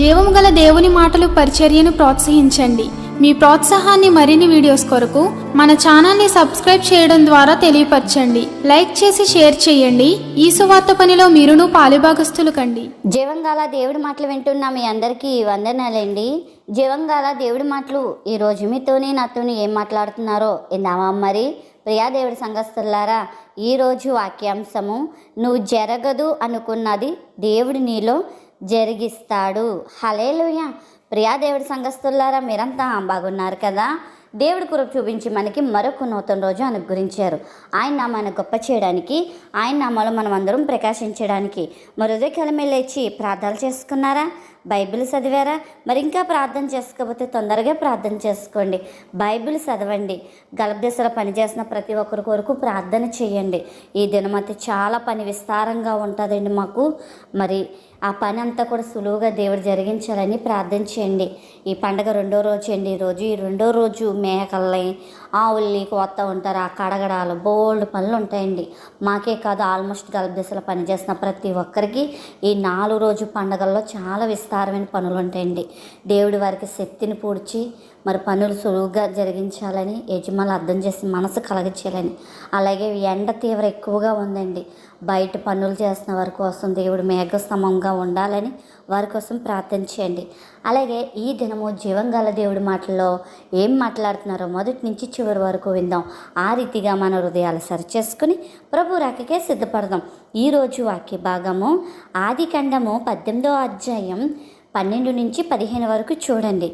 జీవము గల దేవుని మాటలు పరిచర్యను ప్రోత్సహించండి. మీ ప్రోత్సాహాన్ని మరిన్ని వీడియోస్ కొరకు మన ఛానల్ని సబ్స్క్రైబ్ చేయడం ద్వారా తెలియపరచండి. లైక్ చేసి షేర్ చేయండి. ఈ సువార్త పనిలో మీరును పాలుభాగస్తులు కండి. జీవంగాల దేవుడి మాటలు వింటున్న మీ అందరికీ వందనాలండి. జీవంగాల దేవుడి మాటలు ఈరోజు మీతోని నాతోని ఏం మాట్లాడుతున్నారో ఇందామా మరి? ప్రియా దేవుడి సంఘస్థులారా ఈరోజు వాక్యాంశము నువ్వు జరగదు అనుకున్నది దేవుడి నీలో జరిగిస్తాడు. హలేలుయ ప్రియా దేవుడి సంఘస్థులారా మీరంతా బాగున్నారు కదా? దేవుడి కృప చూపించి మనకి మరొక నూతన రోజు అనుగ్రహించారు. ఆయన నామాన్ని గొప్ప చేయడానికి ఆయన నామాలు మనం అందరం ప్రకాశించడానికి. మరి ఉదయకాలమే లేచి ప్రార్థనలు చేసుకున్నారా? బైబిల్ చదివారా? మరి ఇంకా ప్రార్థన చేసుకోకపోతే తొందరగా ప్రార్థన చేసుకోండి. బైబిల్ చదవండి. గలభదశలో పనిచేసిన ప్రతి ఒక్కరి కొరకు ప్రార్థన చేయండి. ఈ దినమతి చాలా పని విస్తారంగా ఉంటుందండి మాకు. మరి ఆ పని అంతా కూడా సులువుగా దేవుడు జరిగించాలని ప్రార్థన చేయండి. ఈ పండగ రెండో రోజు అండి. ఈరోజు రోజు ఈ రెండో రోజు మేకల్ని ఆవుల్ని కోత్త ఉంటారు ఆ కడగడాలు బోల్డ్ పనులు ఉంటాయండి. మాకే కాదు ఆల్మోస్ట్ గల్బదశలో పనిచేసిన ప్రతి ఒక్కరికి ఈ నాలుగు రోజు పండగల్లో చాలా విస్తారమైన పనులు ఉంటాయండి. దేవుడి వారికి శక్తిని పూడ్చి మరి పనులు సులువుగా జరిగించాలని యజమానులు అర్థం చేసి మనసు కలగచేయాలని. అలాగే ఎండ తీవ్ర ఎక్కువగా ఉందండి. బయట పనులు చేస్తున్న వారి కోసం దేవుడు మేఘస్తంభంగా ఉండాలని వారి కోసం ప్రార్థన చేయండి. అలాగే ఈ దినము జీవంగల దేవుడి మాటల్లో ఏం మాట్లాడుతున్నారో మొదటి నుంచి చివరి వరకు విందాం. ఆ రీతిగా మన హృదయాలు సరిచేసుకుని ప్రభు రాకకే సిద్ధపడదాం. ఈరోజు వాక్య భాగము ఆది ఖండము పద్దెనిమిదో అధ్యాయం పన్నెండు నుంచి పదిహేను వరకు చూడండి.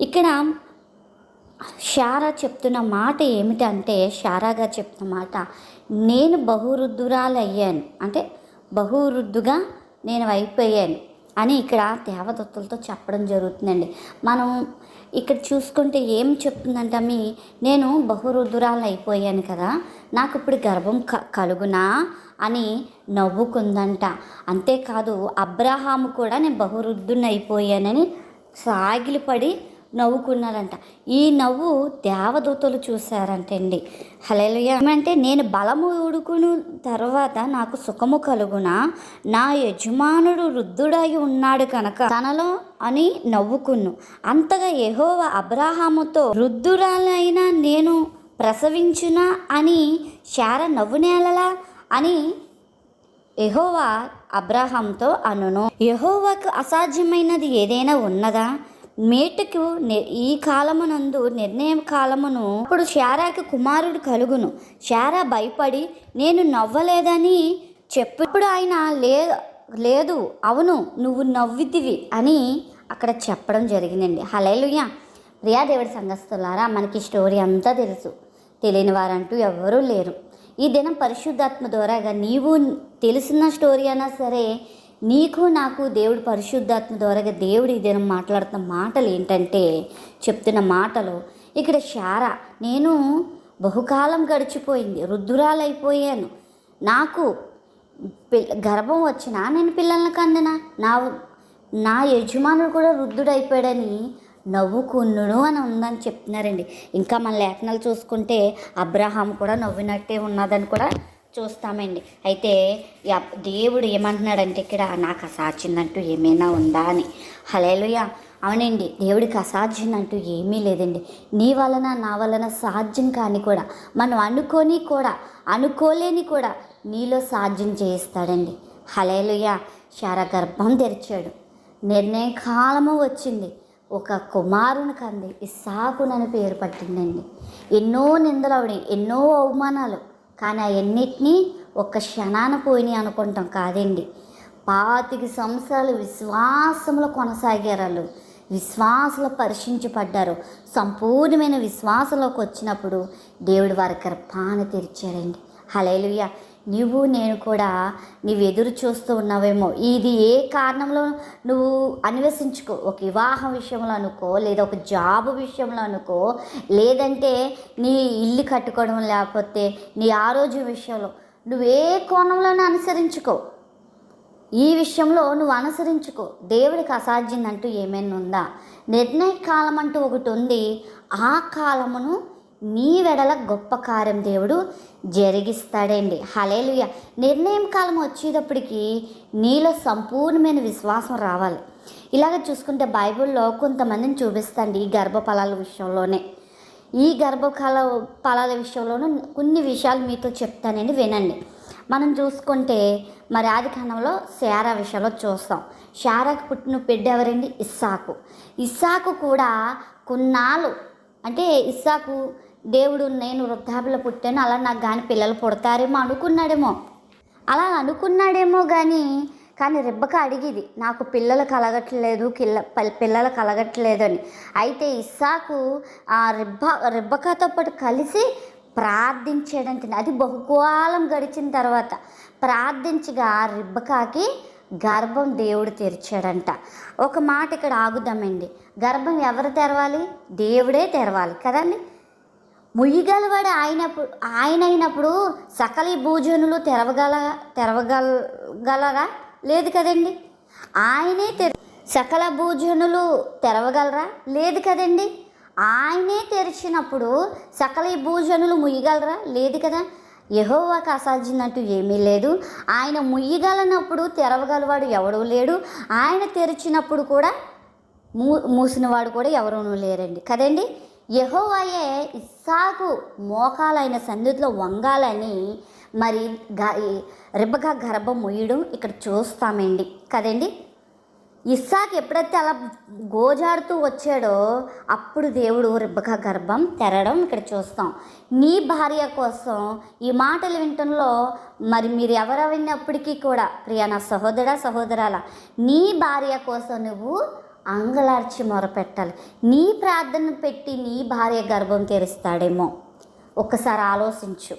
ఇక్కడ షారా చెప్తున్న మాట ఏమిటంటే షారాగా చెప్తున్న మాట నేను బహురుద్ధురాలయ్యాను అంటే బహువృద్ధుగా నేను అయిపోయాను. అని ఇక్కడ దేవదత్తులతో చెప్పడం జరుగుతుందండి. మనం ఇక్కడ చూసుకుంటే ఏం చెప్తుందంటే మీ నేను బహురుదురాలు అయిపోయాను కదా నాకు ఇప్పుడు గర్భం క కలుగునా అని నవ్వుకుందంట. అంతేకాదు అబ్రహాము కూడా నేను బహురుద్ధుని అయిపోయానని సాగిలిపడి నవ్వుకున్నారంట. ఈ నవ్వు దేవదూతలు చూశారంటండి. హలేలుయ ఏమంటే నేను బలము ఉడుకును తర్వాత నాకు సుఖము కలుగున? నా యజమానుడు వృద్ధుడై ఉన్నాడు కనుక తనలో అని నవ్వుకున్ను. అంతగా యహోవ అబ్రాహాముతో వృద్ధురాలైనా నేను ప్రసవించునా అని శార నవ్వు నేలలా అని యహోవా అబ్రహాంతో అనును. యహోవాకు అసాధ్యమైనది ఏదైనా ఉన్నదా? మేటకు ఈ కాలమునందు నిర్ణయం కాలమును అప్పుడు శారాకి కుమారుడు కలుగును. శారా భయపడి నేను నవ్వలేదని చెప్పుడు ఆయన లే లేదు అవును నువ్వు నవ్వితివి అని అక్కడ చెప్పడం జరిగిందండి. హలేలుయ్య ప్రియాదేవుడి సంఘస్థులారా మనకి స్టోరీ అంతా తెలుసు. తెలియని వారంటూ ఎవరూ లేరు. ఈ దినం పరిశుద్ధాత్మ ద్వారాగా నీవు తెలిసిన స్టోరీ అయినా సరే నీకు నాకు దేవుడు పరిశుద్ధాత్మ ద్వారా దేవుడు ఈ దినం మాట్లాడుతున్న మాటలు ఏంటంటే చెప్తున్న మాటలు ఇక్కడ శారా నేను బహుకాలం గడిచిపోయింది రుద్దురాలైపోయాను నాకు గర్భం వచ్చినా నేను పిల్లలకు కందనా. నా నా యజమానుడు కూడా వృద్ధుడైపోయాడని నవ్వుకున్నుడు అని ఉందని చెప్తున్నారండి. ఇంకా మన లేఖనాలు చూసుకుంటే అబ్రహాం కూడా నవ్వినట్టే ఉన్నదని కూడా చూస్తామండి. అయితే దేవుడు ఏమంటున్నాడంటే ఇక్కడ నాకు అసాధ్యందంటూ ఏమైనా ఉందా అని. హలేలుయ అవునండి దేవుడికి అసాధ్యం అంటూ ఏమీ లేదండి. నీ వలన నా వలన సాధ్యం కాని కూడా మనం అనుకోని కూడా అనుకోలేని కూడా నీలో సాధ్యం చేయిస్తాడండి. హలేలుయ శార గర్భం తెరిచాడు. నిర్ణయం కాలము వచ్చింది. ఒక కుమారుని కంది ఇస్సాకునని పేరు పట్టిందండి. ఎన్నో నిందలు ఎన్నో అవమానాలు. కానీ అవన్నిటినీ ఒక్క క్షణాన పోయినాయి అనుకుంటాం కాదండి. పాతిక సంవత్సరాలు విశ్వాసంలో కొనసాగారు వాళ్ళు. విశ్వాసంలో పరీక్షించబడ్డారు సంపూర్ణమైన విశ్వాసంలోకి వచ్చినప్పుడు దేవుడు వారి కృపాను తెరిచాడండి. హలేలుయ్య నువ్వు నేను కూడా నీవు ఎదురు చూస్తూ ఉన్నావేమో. ఇది ఏ కారణంలో నువ్వు అన్వేషించుకో? ఒక వివాహం విషయంలో అనుకో లేదా ఒక జాబ్ విషయంలో అనుకో లేదంటే నీ ఇల్లు కట్టుకోవడం లేకపోతే నీ ఆరోగ్య విషయంలో నువ్వు ఏ కోణంలోనే అనుసరించుకో. ఈ విషయంలో నువ్వు అనుసరించుకో. దేవుడికి అసాధ్యం అంటూ ఏమైనా ఉందా? నిర్ణయ కాలం అంటూ ఒకటి ఉంది. ఆ కాలమును నీ వెడల గొప్ప కార్యం దేవుడు జరిగిస్తాడండి. హలేలుయ నిర్ణయం కాలం వచ్చేటప్పటికి నీలో సంపూర్ణమైన విశ్వాసం రావాలి. ఇలాగ చూసుకుంటే బైబిల్లో కొంతమందిని చూపిస్తండి ఈ గర్భఫలాల విషయంలోనే. ఈ గర్భకాల ఫలాల విషయంలోనూ కొన్ని విషయాలు మీతో చెప్తానండి వినండి. మనం చూసుకుంటే మరి ఆది కాలంలో శారా విషయంలో చూస్తాం. శారాకు పుట్టిన బిడ్డ ఎవరండి? ఇస్సాకు. ఇస్సాకు కూడా కొన్నాళ్ళు అంటే ఇస్సాకు దేవుడు నేను వృద్ధాపుల పుట్టాను అలా నాకు కానీ పిల్లలు పుడతారేమో అనుకున్నాడేమో. అలా అనుకున్నాడేమో కానీ కానీ రెబ్బక అడిగిది నాకు పిల్లలు కలగట్లేదు కిల్ల పిల్లలు కలగట్లేదు అని. అయితే ఇస్సాకు ఆ రెబ్బ రెబ్బకతో పాటు కలిసి ప్రార్థించాడంటే అది బహుకాలం గడిచిన తర్వాత ప్రార్థించగా రిబ్బకాకి గర్భం దేవుడు తెరిచాడంట. ఒక మాట ఇక్కడ ఆగుదామండి. గర్భం ఎవరు తెరవాలి? దేవుడే తెరవాలి కదండి? ముయ్యగలవాడు ఆయనప్పుడు ఆయన అయినప్పుడు సకల భూజనులు తెరవగల తెరవగలగలరా? లేదు కదండి. ఆయనే తెర సకల భూజనులు తెరవగలరా? లేదు కదండి. ఆయనే తెరిచినప్పుడు సకల భూజనులు ముయ్యగలరా? లేదు కదా. యహోవాకి అసాధ్యనట్టు ఏమీ లేదు. ఆయన ముయ్యగలనప్పుడు తెరవగలవాడు ఎవడూ లేడు. ఆయన తెరిచినప్పుడు కూడా మూ మూసినవాడు కూడా ఎవరూ లేరండి. కదండి. యహోవాయే ఇస్సాకు మోకాలైన సన్నిధిలో వంగాలని మరి గ రిబ్బగా గర్భం మొయ్యడం ఇక్కడ చూస్తామండి. కదండి? ఇస్సాకు ఎప్పుడైతే అలా గోజాడుతూ వచ్చాడో అప్పుడు దేవుడు రిబ్బక గర్భం తెరడం ఇక్కడ చూస్తాం. నీ భార్య కోసం ఈ మాటలు వింటంలో మరి మీరు ఎవరు విన్నప్పటికీ కూడా ప్రియా నా సహోదరా సహోదరాల నీ భార్య కోసం నువ్వు అంగలార్చి మొరపెట్టాలి. నీ ప్రార్థన పెట్టి నీ భార్య గర్భం తెరుస్తాడేమో. ఒక్కసారి ఆలోచించు.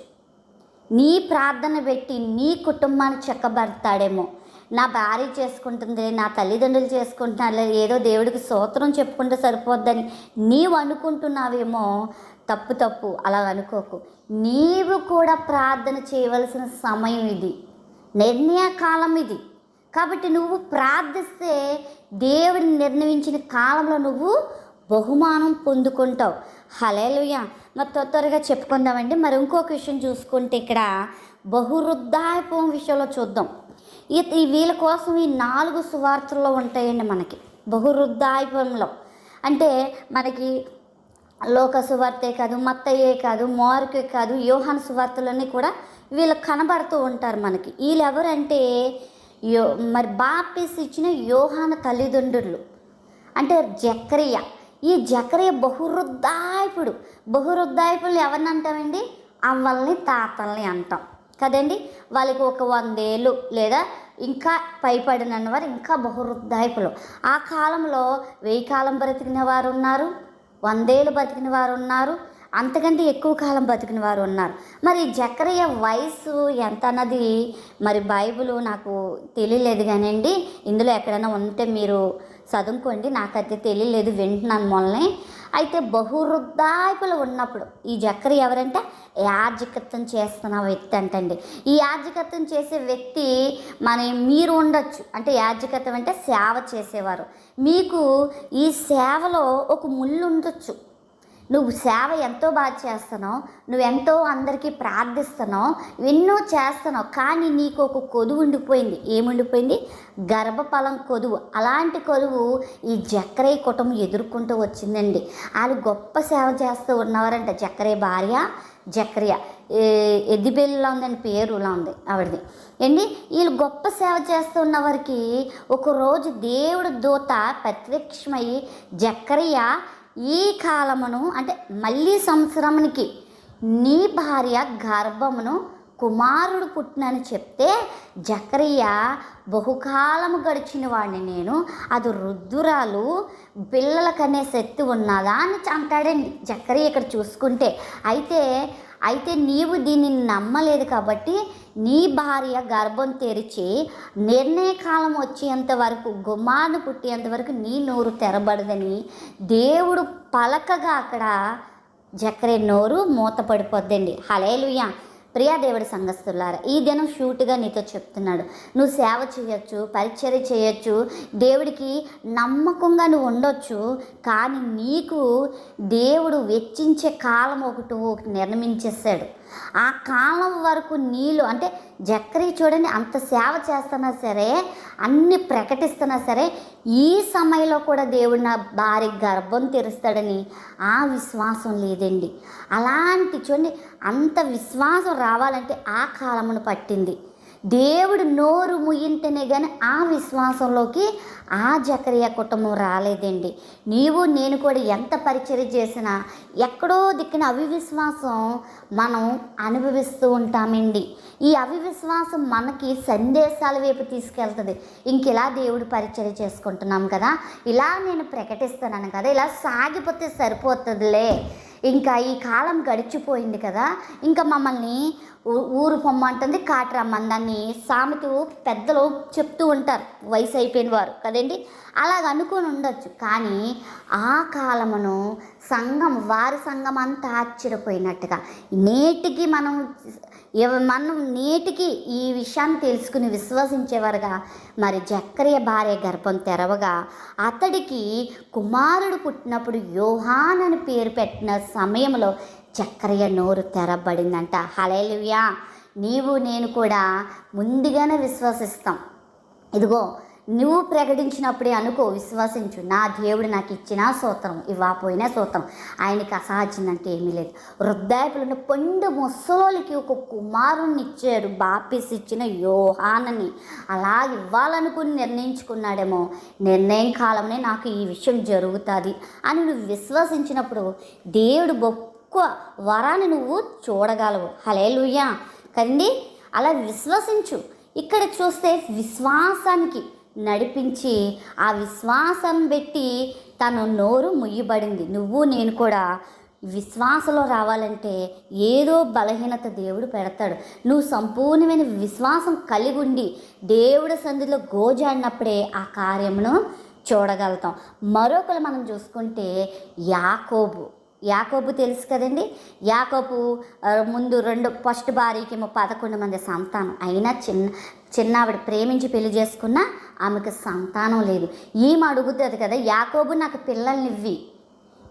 నీ ప్రార్థన పెట్టి నీ కుటుంబాన్ని చెక్కబడతాడేమో. నా భార్య చేసుకుంటుంది నా తల్లిదండ్రులు చేసుకుంటున్నారు ఏదో దేవుడికి సూత్రం చెప్పుకుంటే సరిపోద్దని నీవు అనుకుంటున్నావేమో తప్పు తప్పు అలా అనుకోకు. నీవు కూడా ప్రార్థన చేయవలసిన సమయం ఇది. నిర్ణయ కాలం ఇది. కాబట్టి నువ్వు ప్రార్థిస్తే దేవుడిని నిర్ణయించిన కాలంలో నువ్వు బహుమానం పొందుకుంటావు. హలేలుయ మరి త్వరగా చెప్పుకుందామండి. మరి ఇంకొక విషయం చూసుకుంటే ఇక్కడ బహువృద్ధాయపం విషయంలో చూద్దాం. ఈ వీళ్ళ కోసం ఈ నాలుగు సువార్తల్లో ఉంటాయండి మనకి. బహువృద్ధాయపంలో అంటే మనకి లోక సువార్తే కాదు మత్తయ్యే కాదు మార్కే కాదు యోహాన్ సువార్తలన్నీ కూడా వీళ్ళు కనబడుతూ ఉంటారు మనకి. వీళ్ళు ఎవరంటే యో మరి బాప్టిస్ ఇచ్చిన యోహాన తల్లిదండ్రులు. అంటే జక్రియ. ఈ జక్రియ బహువృద్ధాయపుడు. బహువృద్ధాయపులు ఎవరిని అంటామండి అవ్వల్ని తాతల్ని అంటాం. కదండి? వాళ్ళకి ఒక వందేళ్ళు లేదా ఇంకా పైపడిన వారు ఇంకా బహువృద్ధాయపులు. ఆ కాలంలో వెయ్యి కాలం బ్రతికిన వారు ఉన్నారు వందేళ్ళు బ్రతికిన వారు ఉన్నారు అంతకంటే ఎక్కువ కాలం బతికిన వారు ఉన్నారు. మరి జకరయ్య వయసు ఎంత అన్నది మరి బైబిల్ నాకు తెలియలేదు కానండి. ఇందులో ఎక్కడైనా ఉంటే మీరు చదువుకోండి. నాకైతే తెలియలేదు వింటున్నాను మొన్ననే. అయితే బహువృద్ధాయకులు ఉన్నప్పుడు ఈ జక్కరి ఎవరంటే? యాజకత్వం చేస్తున్న వ్యక్తి అంటండి. ఈ యాజకత్వం చేసే వ్యక్తి మన మీరు ఉండొచ్చు. అంటే యాజకత్వం అంటే సేవ చేసేవారు. మీకు ఈ సేవలో ఒక ముళ్ళు ఉండొచ్చు. నువ్వు సేవ ఎంతో బాగా చేస్తున్నావు నువ్వెంతో అందరికీ ప్రార్థిస్తున్నావు ఎన్నో చేస్తున్నావు కానీ నీకు ఒక కొదువు ఉండిపోయింది. ఏముండిపోయింది? గర్భఫలం కొదువు. అలాంటి కొదువు ఈ జక్కరయ్య కుటుంబం ఎదుర్కొంటూ వచ్చిందండి. వాళ్ళు గొప్ప సేవ చేస్తూ ఉన్నవారంట. జక్కరయ్య భార్య జక్రియ. ఎద్దిబెల్లిలా ఉందని పేరులా ఉంది ఆవిడది. ఏంటి? వీళ్ళు గొప్ప సేవ చేస్తున్న వారికి ఒకరోజు దేవుడు దూత ప్రత్యక్షమై జక్కరయ్య ఈ కాలమును అంటే మళ్ళీ సంవత్సరమునికి నీ భార్య గర్భమును కుమారుడు పుట్టినని చెప్తే జకరియా బహుకాలము గడిచిన వాడిని నేను అది రుద్దురాలు పిల్లలకనే శక్తి ఉన్నదా అని అంటాడండి జకరియా ఇక్కడ చూసుకుంటే. అయితే అయితే నీవు దీన్ని నమ్మలేదు కాబట్టి నీ భార్య గర్భం తెరిచి నిర్ణయ కాలం వచ్చేంత వరకు గుమ్మాను పుట్టేంత వరకు నీ నోరు తెరబడదని దేవుడు పలకగా అక్కడ జకరే నోరు మూతపడిపోద్దండి. పడిపోద్దండి హలేలుయ్యా ప్రియాదేవుడి సంఘస్థులారా ఈ దినం షూట్గా నీతో చెప్తున్నాడు. నువ్వు సేవ చేయొచ్చు పరిచర్య చేయొచ్చు దేవుడికి నమ్మకంగా నువ్వు ఉండొచ్చు కానీ నీకు దేవుడు వెచ్చించే కాలం ఒకటి ఒకటి నిర్మించేశాడు ఆ కాలం వరకు నీళ్ళు అంటే జక్కరి చూడండి అంత సేవ చేస్తున్నా సరే అన్ని ప్రకటిస్తున్నా సరే ఈ సమయంలో కూడా దేవుడు నా భార్య గర్భం తెరుస్తాడని ఆ విశ్వాసం లేదండి. అలాంటి చూడండి అంత విశ్వాసం రావాలంటే ఆ కాలమును పట్టింది. దేవుడు నోరు ముయింతనే కానీ ఆ విశ్వాసంలోకి ఆ జకరియా కుటుంబం రాలేదండి. నీవు నేను కూడా ఎంత పరిచయం చేసినా ఎక్కడో దిక్కున అవివిశ్వాసం మనం అనుభవిస్తూ ఉంటామండి. ఈ అవివిశ్వాసం మనకి సందేశాల వైపు తీసుకెళ్తుంది. ఇంక ఇలా దేవుడు పరిచయం చేసుకుంటున్నాం కదా. ఇలా నేను ప్రకటిస్తున్నాను కదా. ఇలా సాగిపోతే సరిపోతుందిలే. ఇంకా ఈ కాలం గడిచిపోయింది కదా ఇంకా మమ్మల్ని ఊరు పొమ్మంటుంది కాటు దాన్ని సామెత పెద్దలు చెప్తూ ఉంటారు వయసు అయిపోయిన వారు కదండి? అలాగ అనుకుని ఉండొచ్చు కానీ ఆ కాలమును సంఘం వారి సంఘం అంతా ఆశ్చర్యపోయినట్టుగా నేటికి మనం మనం నేటికి ఈ విషయాన్ని తెలుసుకుని విశ్వసించేవారుగా. మరి జక్కరియ భార్య గర్భం తెరవగా అతడికి కుమారుడు పుట్టినప్పుడు యోహాన్ అని పేరు పెట్టిన సమయంలో చక్కరయ్య నోరు తెరబడిందంట. హలేలుయా నీవు నేను కూడా ముందుగానే విశ్వసిస్తాం. ఇదిగో నువ్వు ప్రకటించినప్పుడే అనుకో విశ్వసించు. నా దేవుడు నాకు ఇచ్చిన సూత్రం ఇవ్వపోయిన సూత్రం. ఆయనకి అసాధ్యందంటే ఏమీ లేదు. వృద్ధాపులను పండు ముసలోళ్ళకి ఒక కుమారుణ్ణి ఇచ్చాడు బాపిస్ ఇచ్చిన యోహానని. అలా ఇవ్వాలనుకుని నిర్ణయించుకున్నాడేమో. నిర్ణయం కాలంలో నాకు ఈ విషయం జరుగుతుంది అని నువ్వు విశ్వసించినప్పుడు దేవుడు గొప్ప వరాన్ని నువ్వు చూడగలవు. హలే కదండి అలా విశ్వసించు. ఇక్కడ చూస్తే విశ్వాసానికి నడిపించి ఆ విశ్వాసం పెట్టి తన నోరు ముయ్యబడింది. నువ్వు నేను కూడా విశ్వాసంలో రావాలంటే ఏదో బలహీనత దేవుడు పెడతాడు. నువ్వు సంపూర్ణమైన విశ్వాసం కలిగి ఉండి దేవుడి సంధిలో గోజాడినప్పుడే ఆ కార్యమును చూడగలుగుతాం. మరొకరు మనం చూసుకుంటే యాకోబు. యాకోబు తెలుసు కదండి? యాకోబు ముందు రెండు ఫస్ట్ భార్యకేమో పదకొండు మంది సంతానం. అయినా చిన్న చిన్న ఆవిడ ప్రేమించి పెళ్ళి చేసుకున్నా ఆమెకు సంతానం లేదు. ఈమె అడుగుతుంది కదా? యాకోబు నాకు పిల్లల్నివ్వి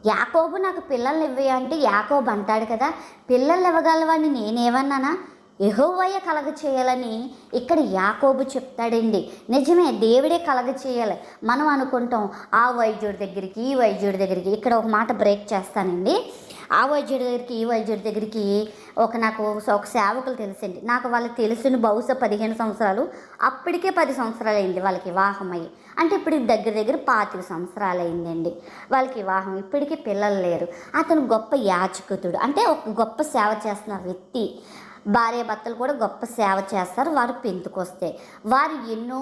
యాకోబు నాకు పిల్లల్ని ఇవ్వి అంటే యాకోబు అంటాడు కదా పిల్లల్ని ఇవ్వగలవాడిని నేనేమన్నానా? ఎహోవయ్య కలగ చేయాలని ఇక్కడ యాకోబు చెప్తాడండి. నిజమే దేవుడే కలగ చేయాలి. మనం అనుకుంటాం ఆ వైద్యుడి దగ్గరికి ఈ వైద్యుడి దగ్గరికి ఇక్కడ ఒక మాట బ్రేక్ చేస్తానండి. ఆ వైద్యుడి దగ్గరికి ఈ వైద్యుడి దగ్గరికి ఒక నాకు ఒక సేవకులు తెలుసండి. నాకు వాళ్ళకి తెలిసిన బహుశా పదిహేను సంవత్సరాలు అప్పటికే పది సంవత్సరాలు అయింది వాళ్ళకి వివాహం అయ్యి. అంటే ఇప్పుడు దగ్గర దగ్గర పాతిక సంవత్సరాలు అయిందండి వాళ్ళకి వివాహం. ఇప్పటికీ పిల్లలు లేరు. అతను గొప్ప యాచకుతుడు. అంటే ఒక గొప్ప సేవ చేస్తున్న వ్యక్తి. భార్య భర్తలు కూడా గొప్ప సేవ చేస్తారు. వారు పెంతుకొస్తే వారు ఎన్నో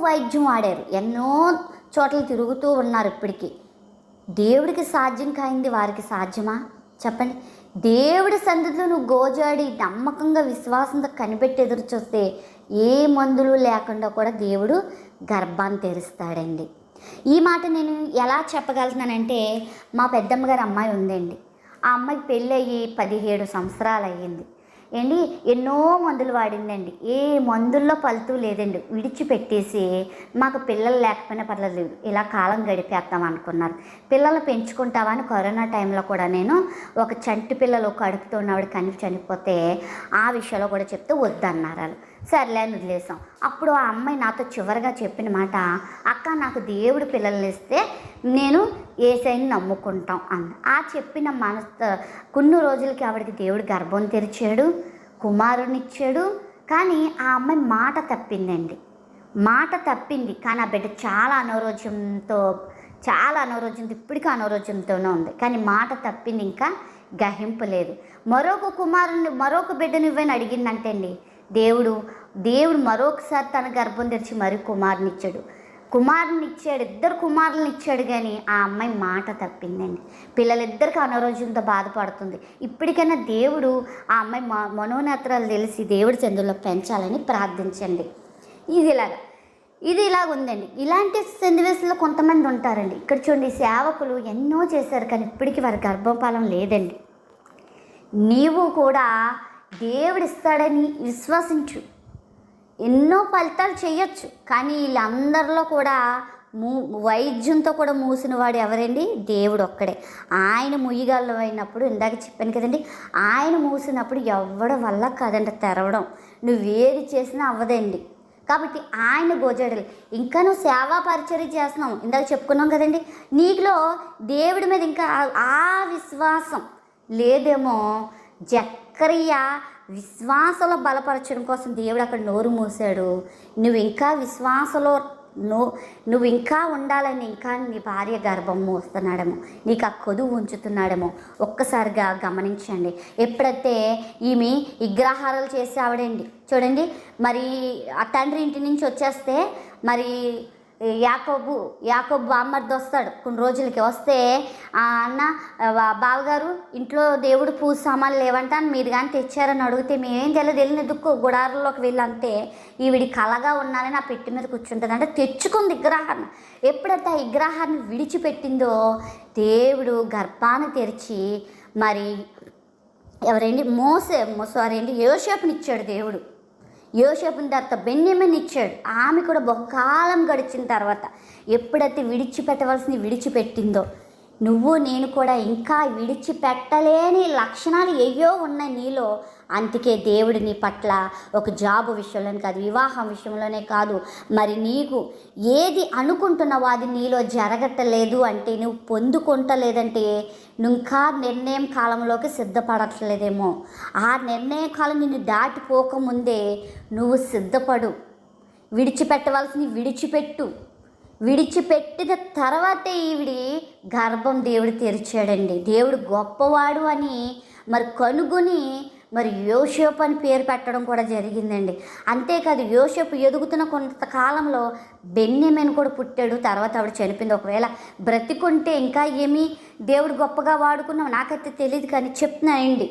వైద్యం వాడారు. ఎన్నో చోట్ల తిరుగుతూ ఉన్నారు ఇప్పటికీ. దేవుడికి సాధ్యం కాయింది వారికి సాధ్యమా? చెప్పండి. దేవుడి సన్నిధిలో నువ్వు గోజాడి నమ్మకంగా విశ్వాసంతో కనిపెట్టి ఎదురు చూస్తే ఏ మందులు లేకుండా కూడా దేవుడు గర్భాన్ని తెరుస్తాడండి. ఈ మాట నేను ఎలా చెప్పగలుగుతున్నానంటే మా పెద్దమ్మ గారి అమ్మాయి ఉందండి. ఆ అమ్మాయికి పెళ్ళి అయ్యి పదిహేడు సంవత్సరాలు అయ్యింది. ఏంటి? ఎన్నో మందులు వాడిందండి. ఏ మందుల్లో ఫలితం లేదండి. విడిచిపెట్టేసి మాకు పిల్లలు లేకపోయినా పర్లేదు. ఇలా కాలం గడిపేద్దాం అనుకున్నారు. పిల్లలు పెంచుకుంటావా అని కరోనా టైంలో కూడా నేను ఒక చంటి పిల్లలు కడుపుతో ఉన్నవాడు కనిపి చనిపోతే ఆ విషయంలో కూడా చెప్తే వద్దన్నారు వాళ్ళు. సర్లే అని వదిలేసాం. అప్పుడు ఆ అమ్మాయి నాతో చివరిగా చెప్పిన మాట అక్క నాకు దేవుడు పిల్లల్ని ఇస్తే నేను ఏసైని నమ్ముకుంటాం అంది. ఆ చెప్పిన మనసు కొన్ని రోజులకి ఆవిడకి దేవుడు గర్భం తెరిచాడు కుమారునిచ్చాడు కానీ ఆ అమ్మాయి మాట తప్పిందండి. మాట తప్పింది కానీ ఆ బిడ్డ చాలా అనారోగ్యంతో చాలా అనారోగ్యంతో ఇప్పటికీ అనారోగ్యంతోనే ఉంది. కానీ మాట తప్పింది ఇంకా గహింపు లేదు మరొక కుమారుని మరొక బిడ్డను ఇవ్వని అడిగిందంటే అండి దేవుడు దేవుడు మరొకసారి తన గర్భం తెరిచి మరి కుమారుని ఇచ్చాడు కుమారుని ఇచ్చాడు ఇద్దరు కుమారులను ఇచ్చాడు కానీ ఆ అమ్మాయి మాట తప్పిందండి. పిల్లలిద్దరికి అనారోగ్యంతో బాధపడుతుంది. ఇప్పటికైనా దేవుడు ఆ అమ్మాయి మనోనేత్రాలు తెలిసి దేవుడి చంద్రులో పెంచాలని ప్రార్థించండి. ఇది ఇలాగా. ఇది ఇలాగ ఉందండి. ఇలాంటి సన్నివేశంలో కొంతమంది ఉంటారండి. ఇక్కడ చూడండి సేవకులు ఎన్నో చేశారు కానీ ఇప్పటికీ వారి గర్భపాలం లేదండి. నీవు కూడా దేవుడిస్తాడని విశ్వసించు. ఎన్నో ఫలితాలు చేయొచ్చు కానీ వీళ్ళందరిలో కూడా మూ వైద్యంతో కూడా మూసిన వాడు ఎవరండి? దేవుడు ఒక్కడే ఆయన ముయ్యగలం అయినప్పుడు ఇందాక చెప్పాను కదండి ఆయన మూసినప్పుడు ఎవడ వల్ల కదండి తెరవడం. నువ్వేది చేసినా అవ్వదండి. కాబట్టి ఆయన గోజాడలు ఇంకా నువ్వు సేవా పరిచర్య చేస్తున్నావు. ఇందాక చెప్పుకున్నాం కదండి నీకులో దేవుడి మీద ఇంకా ఆ- విశ్వాసం లేదేమో జక్కరియ విశ్వాసలో బలపరచడం కోసం దేవుడు అక్కడ నోరు మూసాడు. నువ్వు ఇంకా విశ్వాసలో నో నువ్వు ఇంకా ఉండాలని ఇంకా నీ భార్య గర్భం మోస్తున్నాడేమో. నీకు ఆ కొదువు ఉంచుతున్నాడేమో. ఒక్కసారిగా గమనించండి. ఎప్పుడైతే ఈమె విగ్రహారాలు చేసి ఆవిడండి. చూడండి మరి ఆ తండ్రి ఇంటి నుంచి వచ్చేస్తే మరి యాకోబు యాకోబు బామ్మర్ది వస్తాడు. కొన్ని రోజులకి వస్తే ఆ అన్న బావగారు ఇంట్లో దేవుడు పూజ సామాన్లు లేవంట అని మీరు కానీ తెచ్చారని అడిగితే మేమేం తెలియదు వెళ్ళిన దుక్కు గుడారంలోకి వెళ్ళంటే ఈవిడి కలగా ఉన్నానని ఆ పెట్టి మీద కూర్చుంటుంది. అంటే తెచ్చుకుంది విగ్రహాన్ని. ఎప్పుడైతే ఆ విగ్రహాన్ని విడిచిపెట్టిందో దేవుడు గర్భాన్ని తెరిచి మరి ఎవరండి? మోసే సారీ అండి యోసేపునిచ్చాడు దేవుడు. యోసేపుని తర్వాత బెన్యమిన్ ఇచ్చాడు. ఆమె కూడా బహుకాలం గడిచిన తర్వాత ఎప్పుడైతే విడిచిపెట్టవలసింది విడిచిపెట్టిందో నువ్వు నేను కూడా ఇంకా విడిచిపెట్టలేని లక్షణాలు ఏయో ఉన్నాయి నీలో. అందుకే దేవుడు నీ పట్ల ఒక జాబ్ విషయంలోనే కాదు వివాహం విషయంలోనే కాదు. మరి నీకు ఏది అనుకుంటున్నావో అది నీలో జరగట్లేదు అంటే నువ్వు పొందుకుంటలేదంటే నువ్వు ఇంకా నిర్ణయం కాలంలోకి సిద్ధపడట్లేదేమో. ఆ నిర్ణయ కాలం నిన్ను దాటిపోకముందే నువ్వు సిద్ధపడు. విడిచిపెట్టవలసింది విడిచిపెట్టు. విడిచిపెట్టిన తర్వాతే ఈవిడి గర్భం దేవుడు తెరిచాడండి. దేవుడు గొప్పవాడు అని మరి కనుగొని మరి యోషేపు అని పేరు పెట్టడం కూడా జరిగిందండి. అంతేకాదు యోషేపు ఎదుగుతున్న కొంతకాలంలో బెన్యమెన్ కూడా పుట్టాడు. తర్వాత ఆవిడ చనిపోయింది. ఒకవేళ బ్రతికుంటే ఇంకా ఏమీ దేవుడు గొప్పగా వాడుకున్నాం? నాకైతే తెలియదు కానీ చెప్తున్నాయండి.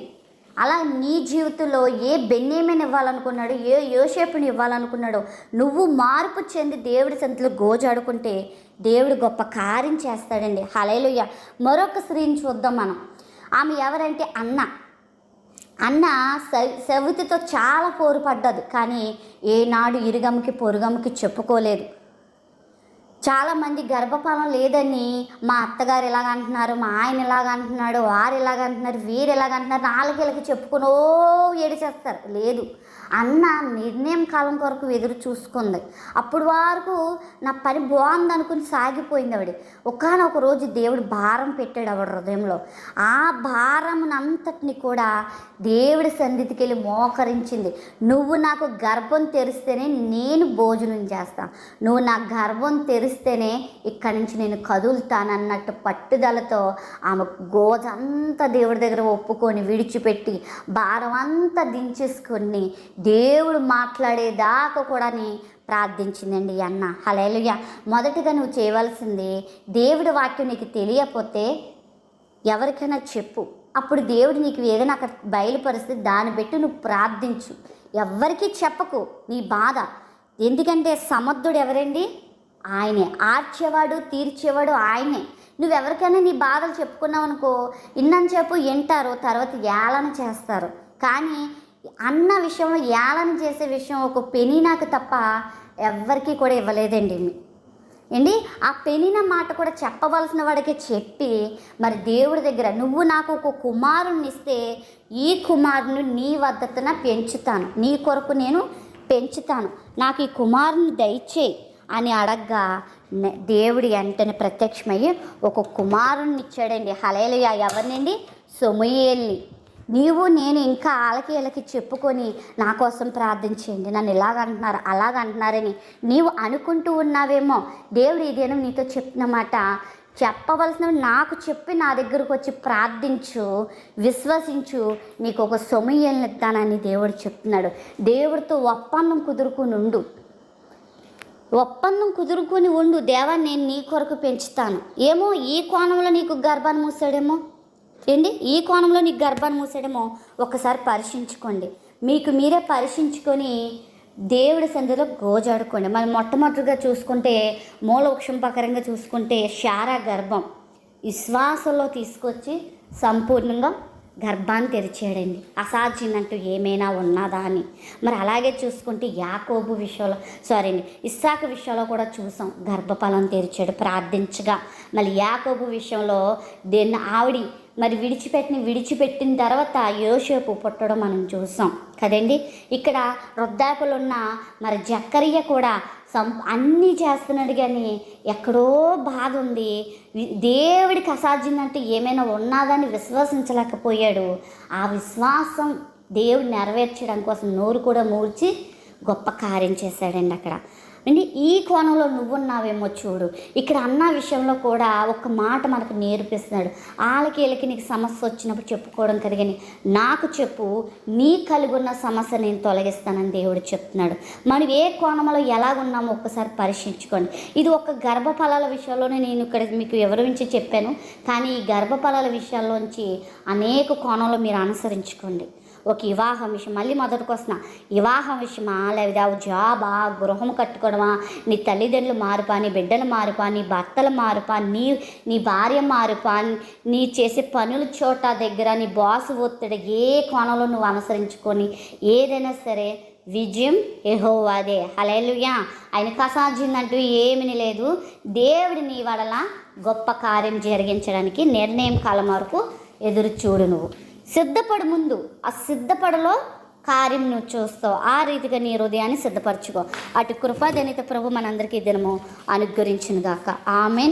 అలా నీ జీవితంలో ఏ బెన్నేమని ఇవ్వాలనుకున్నాడు ఏ యోషేపుని ఇవ్వాలనుకున్నాడో నువ్వు మార్పు చెంది దేవుడి సంతలో గోజాడుకుంటే దేవుడు గొప్ప కార్యం చేస్తాడండి. హలేలుయ్య మరొక స్త్రీని చూద్దాం మనం. ఆమె ఎవరంటే అన్న. అన్న సవితితో చాలా పోరుపడ్డది. కానీ ఏనాడు ఇరుగమ్మకి పొరుగమ్మకి చెప్పుకోలేదు. చాలామంది గర్భఫలం లేదని మా అత్తగారు ఇలాగ అంటున్నారు మా ఆయన ఇలాగ అంటున్నాడు వారు ఇలాగ అంటున్నారు వీరు ఇలాగ అంటున్నారు నాలుగేళ్ళకి చెప్పుకొని ఓ ఏడిచేస్తారు. లేదు. అన్న నిర్ణయం కాలం కొరకు ఎదురు చూసుకుంది. అప్పుడు వరకు నా పని బాగుంది అనుకుని సాగిపోయింది ఆవిడ. ఒకనొక రోజు దేవుడు భారం పెట్టాడు ఆవిడ హృదయంలో. ఆ భారమునంతటిని కూడా దేవుడి సన్నిధికి వెళ్ళి మోకరించింది. నువ్వు నాకు గర్భం తెరిస్తేనే నేను భోజనం చేస్తాను నువ్వు నా గర్భం తెరిస్తేనే ఇక్కడి నుంచి నేను కదులుతానన్నట్టు పట్టుదలతో ఆమె గోజంతా దేవుడి దగ్గర ఒప్పుకొని విడిచిపెట్టి భారం అంతా దించేసుకొని దేవుడు మాట్లాడేదాకా కూడా ప్రార్థించిందండి అన్న. హలేలుయ మొదటిగా నువ్వు చేయవలసింది దేవుడి వాక్యం నీకు తెలియకపోతే ఎవరికైనా చెప్పు. అప్పుడు దేవుడు నీకు ఏదైనా అక్కడ బయలుపరిస్తే దాన్ని బట్టి నువ్వు ప్రార్థించు. ఎవ్వరికీ చెప్పకు నీ బాధ. ఎందుకంటే సమర్థుడు ఎవరండి? ఆయనే. ఆర్చేవాడు తీర్చేవాడు ఆయనే. నువ్వెవరికైనా నీ బాధలు చెప్పుకున్నావు అనుకో ఇన్నని చెప్పు వింటారు తర్వాత ఏళన చేస్తారు. కానీ అన్న విషయంలో ఏళన చేసే విషయం ఒక పెని నాకు తప్ప ఎవ్వరికీ కూడా ఇవ్వలేదండి ఏంటి? ఆ పెనిన మాట కూడా చెప్పవలసిన వాడికి చెప్పి మరి దేవుడి దగ్గర నువ్వు నాకు ఒక కుమారుణ్ణి ఇస్తే ఈ కుమారుని నీ వద్దతన పెంచుతాను. నీ కొరకు నేను పెంచుతాను. నాకు ఈ కుమారుని దయచేయి అని అడగ్గా దేవుడి వెంటనే ప్రత్యక్షమయ్యి ఒక కుమారుణ్ణి ఇచ్చాడండి. హలేలుయ. ఎవరినండి? సొమయేల్ని. నీవు నేను ఇంకా వాళ్ళకి వీళ్ళకి చెప్పుకొని నా కోసం ప్రార్థించేయండి నన్ను ఇలాగ అంటున్నారు అలాగ అంటున్నారని నీవు అనుకుంటూ ఉన్నావేమో దేవుడు ఇదేనో నీతో చెప్పిన మాట చెప్పవలసినవి నాకు చెప్పి నా దగ్గరకు వచ్చి ప్రార్థించు విశ్వసించు. నీకు ఒక సొమయ్యల్ని ఇస్తానని దేవుడు చెప్తున్నాడు. దేవుడితో ఒప్పందం కుదురుకుని ఉండు. ఒప్పందం కుదురుకొని ఉండు. దేవా నేను నీ కొరకు పెంచుతాను. ఏమో ఈ కోణంలో నీకు గర్భాన్ని మూసాడేమో? ఏంటి? ఈ కోణంలో నీకు గర్భాన్ని మూసాడేమో ఒకసారి పరీక్షించుకోండి. మీకు మీరే పరీక్షించుకొని దేవుడి సంధిలో గోజాడుకోండి. మనం మొట్టమొదటిగా చూసుకుంటే మూలవృక్షం ప్రకారంగా చూసుకుంటే శారా గర్భం విశ్వాసంలో తీసుకొచ్చి సంపూర్ణంగా గర్భాన్ని తెరిచాడండి అసాధ్యం అంటూ ఏమైనా ఉన్నదా అని. మరి అలాగే చూసుకుంటే యాకోబు విషయంలో సారీ అండి ఇస్సాకు విషయంలో కూడా చూసాం. గర్భఫలం తెరిచాడు ప్రార్థించగా. మళ్ళీ యాకోబు విషయంలో దేన్ని ఆవిడి మరి విడిచిపెట్టిన విడిచిపెట్టిన తర్వాత యోసేపు పుట్టడం మనం చూసాం కదండి. ఇక్కడ వృద్ధాపులు ఉన్న మరి జక్కరియ కూడా సం అన్నీ చేస్తున్నాడు కానీ ఎక్కడో బాధ ఉంది. దేవుడికి అసాధ్యం ఏమైనా ఉన్నదని విశ్వసించలేకపోయాడు. ఆ విశ్వాసం దేవుడు నెరవేర్చడం కోసం నోరు కూడా మూర్చి గొప్ప కార్యం చేశాడండి అక్కడ. అంటే ఈ కోణంలో నువ్వున్నావేమో చూడు. ఇక్కడ అన్న విషయంలో కూడా ఒక మాట మనకు నేర్పిస్తున్నాడు. వాళ్ళకి వీళ్ళకి నీకు సమస్య వచ్చినప్పుడు చెప్పుకోవడం కదా నాకు చెప్పు నీ కలిగి ఉన్న సమస్య నేను తొలగిస్తానని దేవుడు చెప్తున్నాడు. మనం ఏ కోణంలో ఎలాగున్నామో ఒక్కసారి పరీక్షించుకోండి. ఇది ఒక గర్భఫలాల విషయంలోనే నేను ఇక్కడ మీకు వివరించి చెప్పాను. కానీ ఈ గర్భఫలాల విషయాల్లోంచి అనేక కోణంలో మీరు అనుసరించుకోండి. ఒక వివాహం విషయం మళ్ళీ మొదటికి వస్తున్నా. వివాహం విషయమా లేదా జాబా గృహం కట్టుకోవడమా నీ తల్లిదండ్రులు మారుపా నీ బిడ్డలు మారుపా నీ భర్తలు మారుపా నీ నీ భార్య మారుపా నీ చేసే పనుల చోట దగ్గర నీ బాస్ ఒత్తిడి ఏ కోణంలో నువ్వు అనుసరించుకొని ఏదైనా సరే విజయం ఎహోవాదే హలేలుయా ఆయనకు అసాధ్యందంటూ ఏమీ లేదు. దేవుడి నీ వడల గొప్ప కార్యం జరిగించడానికి నిర్ణయం కాలం వరకు ఎదురు చూడు నువ్వు. సిద్ధపడు ముందు. ఆ సిద్ధపడలో కార్యం నువ్వు చూస్తావు. ఆ రీతిగా నీ హృదయాన్ని సిద్ధపరచుకో. అటు కృపాదనిత ప్రభు మనందరికీ దినము అనుగ్రహించునుగాక. ఆమెన్.